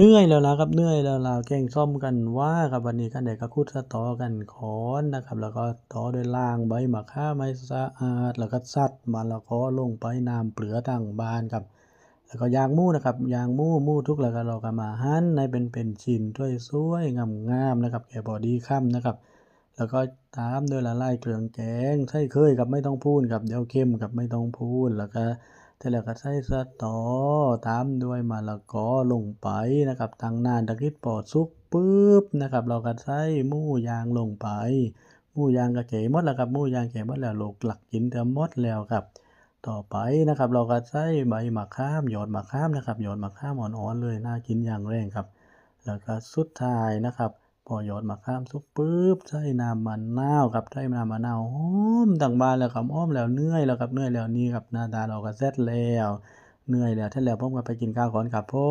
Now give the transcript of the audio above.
เนื่อยแล้วล่ะครับเหนื่อยแล้วล่ะแกงซ่อมกันว่าครับวันนี้คันใดก็ขุดสะตอกันคอนนะครับ แล้วก็ตอด้วยล่างใบมะข่าให้สะอาด แล้วก็ซัดมะละกอลงไปน้ำเปลือตั้งบานครับ แล้วก็ยางมูนะครับยางมูหมูทุกแล้วก็เราก็มาหั่นให้เป็นเป็นชิ้นสวยๆงามๆนะครับแค่พอดีคำนะครับ แล้วก็ตามด้วยละลายเครื่องแกงใส่เคยครับไม่ต้องพูนครับเดี๋ยวเค็มครับไม่ต้องพูนแล้วก็ เสร็จแล้วก็ใส่สะตอตามด้วยมะละกอลงไปนะครับตั้งนานตะกิดปอดสุกปึ๊บนะครับ เราก็ใส่หมูยางลงไปหมูยางก็แก่หมดแล้วครับหมูยางแก่มดแล้วโลกหลักกินเต็มมดแล้วครับ ต่อไปนะครับ เราก็ใส่ใบมะขามหยอดมะขามนะครับหยอดมะขามอ่อนๆเลยน่ากินอย่างแรงครับ แล้วก็สุดท้ายนะครับ พอหยอดมาข้ามซุกปุ๊บใช่น้ำมะนาวครับใช่น้ำมะนาวหอมต่างบ้านแล้วครับหอมแล้วเหนื่อยแล้วครับเหนื่อยแล้วนี่ครับหน้าตาเราก็เสร็จแล้วเหนื่อยแล้วเสร็จแล้วผมก็ไปกินข้าวก่อนครับพ่อ